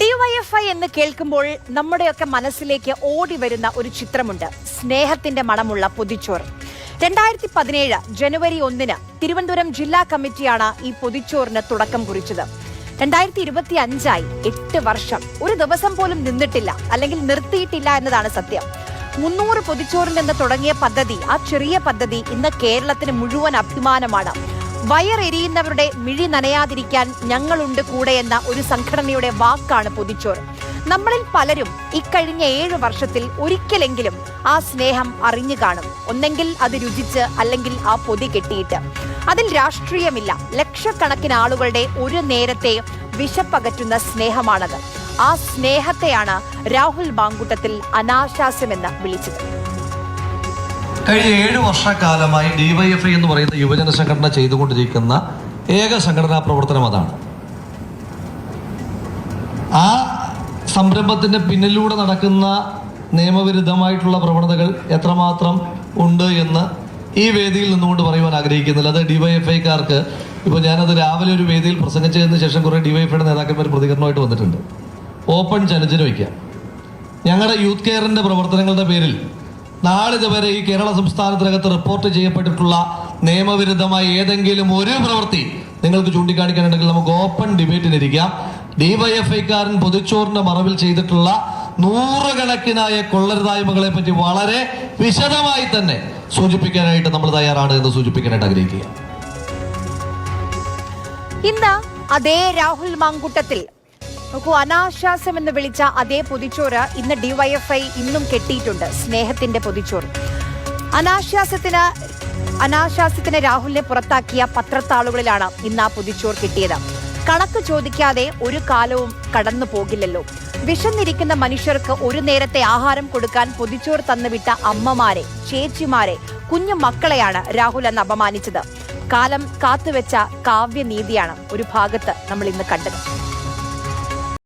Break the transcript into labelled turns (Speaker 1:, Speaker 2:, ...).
Speaker 1: DYFI എന്ന് കേൾക്കുമ്പോൾ നമ്മുടെയൊക്കെ മനസ്സിലേക്ക് ഓടി വരുന്ന ഒരു ചിത്രമുണ്ട്. സ്നേഹത്തിന്റെ മണമുള്ള പൊതിച്ചോറ് രണ്ടായിരത്തി പതിനേഴ് ജനുവരി ഒന്നിന് തിരുവനന്തപുരം ജില്ലാ കമ്മിറ്റിയാണ് ഈ പൊതിച്ചോറിന് തുടക്കം കുറിച്ചത്. രണ്ടായിരത്തി ഇരുപത്തി അഞ്ചായി എട്ട് വർഷം ഒരു ദിവസം പോലും നിന്നിട്ടില്ല അല്ലെങ്കിൽ നിർത്തിയിട്ടില്ല എന്നതാണ് സത്യം. മുന്നൂറ് പൊതിച്ചോറിൽ നിന്ന് തുടങ്ങിയ പദ്ധതി ആ ചെറിയ പദ്ധതി ഇന്ന് കേരളത്തിന് മുഴുവൻ അഭിമാനമാണ്. വയറെരിയുന്നവരുടെ മിഴി നനയാതിരിക്കാൻ ഞങ്ങളുണ്ട് കൂടെയെന്ന ഒരു സംഘടനയുടെ വാക്കാണ് പൊതിച്ചോറ്. നമ്മളിൽ പലരും ഇക്കഴിഞ്ഞ ഏഴു വർഷത്തിൽ ഒരിക്കലെങ്കിലും ആ സ്നേഹം അറിഞ്ഞു കാണും. ഒന്നെങ്കിൽ അത് രുചിച്ച് അല്ലെങ്കിൽ ആ പൊതി കെട്ടിയിട്ട്. അതിൽ രാഷ്ട്രീയമില്ല. ലക്ഷക്കണക്കിന് ആളുകളുടെ ഒരു നേരത്തെ വിശപ്പകറ്റുന്ന സ്നേഹമാണത്. ആ സ്നേഹത്തെയാണ് രാഹുൽ ബാങ്കൂട്ടത്തിൽ അനാശാസ്യമെന്ന് വിളിച്ചത്.
Speaker 2: കഴിഞ്ഞ ഏഴ് വർഷക്കാലമായി ഡിവൈഎഫ്ഐ എന്ന് പറയുന്ന യുവജന സംഘടന ചെയ്തുകൊണ്ടിരിക്കുന്ന ഏക സംഘടനാ പ്രവർത്തനം അതാണ്. ആ സംരംഭത്തിന്റെ പിന്നിലൂടെ നടക്കുന്ന നിയമവിരുദ്ധമായിട്ടുള്ള പ്രവണതകൾ എത്രമാത്രം ഉണ്ട് എന്ന് ഈ വേദിയിൽ നിന്നുകൊണ്ട് പറയുവാൻ ആഗ്രഹിക്കുന്നില്ല. അത് ഡിവൈഎഫ്ഐക്കാർക്ക് ഇപ്പോൾ ഞാനത് രാവിലെ ഒരു വേദിയിൽ പ്രസംഗിച്ചതിന് ശേഷം കുറേ ഡിവൈഎഫ്ഐയുടെ നേതാക്കന്മാർ പ്രതികരണമായിട്ട് വന്നിട്ടുണ്ട്. ഓപ്പൺ ചലഞ്ചിന് വയ്ക്കാം. ഞങ്ങളുടെ യൂത്ത് കെയറിന്റെ പ്രവർത്തനങ്ങളുടെ പേരിൽ നാളിതുവരെ ഈ കേരള സംസ്ഥാനത്തിനകത്ത് റിപ്പോർട്ട് ചെയ്യപ്പെട്ടിട്ടുള്ള നിയമവിരുദ്ധമായ ഏതെങ്കിലും ഒരു പ്രവൃത്തി നിങ്ങൾക്ക് ചൂണ്ടിക്കാണിക്കാനുണ്ടെങ്കിൽ നമുക്ക് ഓപ്പൺ ഡിബേറ്റിനിരിക്കാം ഡിവൈഎഫ്ഐക്കാരൻ പൊതുച്ചോറിന്റെ മറവിൽ ചെയ്തിട്ടുള്ള നൂറുകണക്കിനായ കൊള്ളരുതായ്മകളെ പറ്റി വളരെ വിശദമായി തന്നെ സൂചിപ്പിക്കാനായിട്ട് നമ്മൾ തയ്യാറാണ് എന്ന് സൂചിപ്പിക്കാനായിട്ട് ആഗ്രഹിക്കുക.
Speaker 1: ഇന്ന് അതേ രാഹുൽ മാങ്കുട്ടത്തിൽ നോക്കൂ എന്ന് വിളിച്ച അതേ പൊതിച്ചോറ് ഇന്ന് ഡിവൈഎഫ്ഐ ഇന്നും കെട്ടിയിട്ടുണ്ട് സ്നേഹത്തിന്റെ പൊതിച്ചോറ്. അനാശാസ്യത്തിന് അനാശാസ്യത്തിന് രാഹുലിനെ പുറത്താക്കിയ പത്രത്താളുകളിലാണ് ഇന്ന് ആ പൊതിച്ചോർ കിട്ടിയത്. കണക്ക് ചോദിക്കാതെ ഒരു കാലവും കടന്നു പോകില്ലല്ലോ. വിശന്നിരിക്കുന്ന മനുഷ്യർക്ക് ഒരു നേരത്തെ ആഹാരം കൊടുക്കാൻ പൊതിച്ചോർ തന്നുവിട്ട അമ്മമാരെ ചേച്ചിമാരെ കുഞ്ഞു മക്കളെയാണ് രാഹുൽ അന്ന് അപമാനിച്ചത്. കാലം കാത്തുവെച്ച കാവ്യനീതിയാണ് ഒരു ഭാഗത്ത് നമ്മൾ ഇന്ന് കണ്ടത്.